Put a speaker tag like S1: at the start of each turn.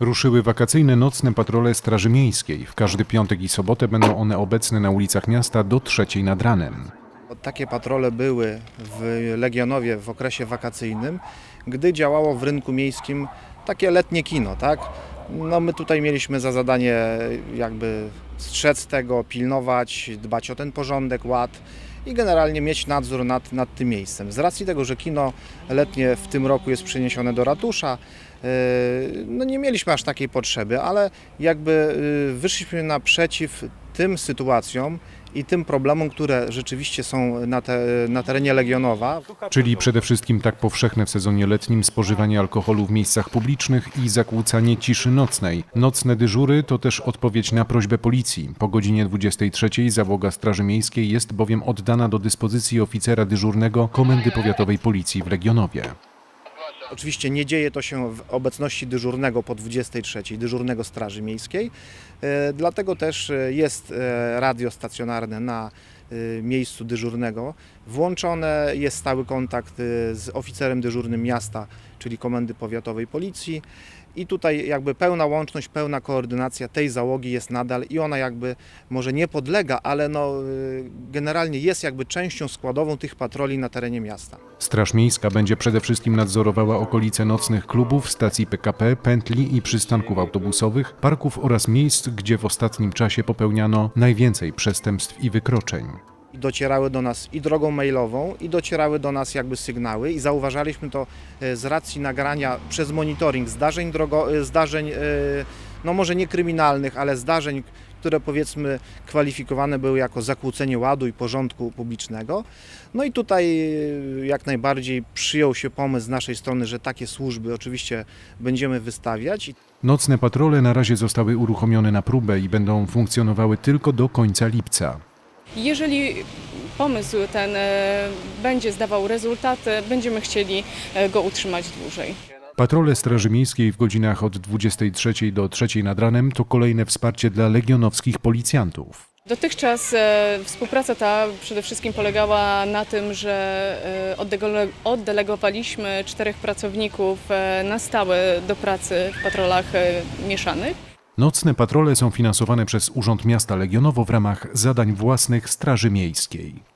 S1: Ruszyły wakacyjne nocne patrole Straży Miejskiej. W każdy piątek i sobotę będą one obecne na ulicach miasta do trzeciej nad ranem.
S2: Takie patrole były w Legionowie w okresie wakacyjnym, gdy działało w rynku miejskim takie letnie kino, tak? No my tutaj mieliśmy za zadanie jakby strzec tego, pilnować, dbać o ten porządek, ład i generalnie mieć nadzór nad, nad tym miejscem. Z racji tego, że kino letnie w tym roku jest przeniesione do ratusza, no nie mieliśmy aż takiej potrzeby, ale jakby yy, wyszliśmy naprzeciw tym sytuacjom i tym problemom, które rzeczywiście są na, te, na terenie Legionowa.
S1: Czyli przede wszystkim tak powszechne w sezonie letnim spożywanie alkoholu w miejscach publicznych i zakłócanie ciszy nocnej. Nocne dyżury to też odpowiedź na prośbę policji. Po godzinie 23 załoga Straży Miejskiej jest bowiem oddana do dyspozycji oficera dyżurnego Komendy Powiatowej Policji w Legionowie.
S2: Oczywiście nie dzieje to się w obecności dyżurnego po 23, dyżurnego Straży Miejskiej, e, dlatego też e, jest e, radio stacjonarne na miejscu dyżurnego. Włączone jest stały kontakt e, z oficerem dyżurnym miasta, czyli Komendy Powiatowej Policji. I tutaj jakby pełna łączność, pełna koordynacja tej załogi jest nadal i ona jakby może nie podlega, ale no, y, generalnie jest jakby częścią składową tych patroli na terenie miasta.
S1: Straż Miejska będzie przede wszystkim nadzorowała okolice nocnych klubów, stacji PKP, pętli i przystanków autobusowych, parków oraz miejsc, gdzie w ostatnim czasie popełniano najwięcej przestępstw i wykroczeń.
S2: Docierały do nas i drogą mailową, i docierały do nas jakby sygnały i zauważaliśmy to e, z racji nagrania przez monitoring zdarzeń, drogo, e, zdarzeń e, no może nie kryminalnych, ale zdarzeń, które powiedzmy kwalifikowane były jako zakłócenie ładu i porządku publicznego. No i tutaj jak najbardziej przyjął się pomysł z naszej strony, że takie służby oczywiście będziemy wystawiać.
S1: Nocne patrole na razie zostały uruchomione na próbę i będą funkcjonowały tylko do końca lipca.
S3: Jeżeli pomysł ten e, będzie zdawał rezultaty, będziemy chcieli e, go utrzymać dłużej.
S1: Patrole Straży Miejskiej w godzinach od 23 do 3 nad ranem to kolejne wsparcie dla legionowskich policjantów.
S3: Dotychczas e, współpraca ta przede wszystkim polegała na tym, że e, oddelegowaliśmy czterech pracowników e, na stałe do pracy w patrolach e, mieszanych.
S1: Nocne patrole są finansowane przez Urząd Miasta Legionowo w ramach zadań własnych Straży Miejskiej.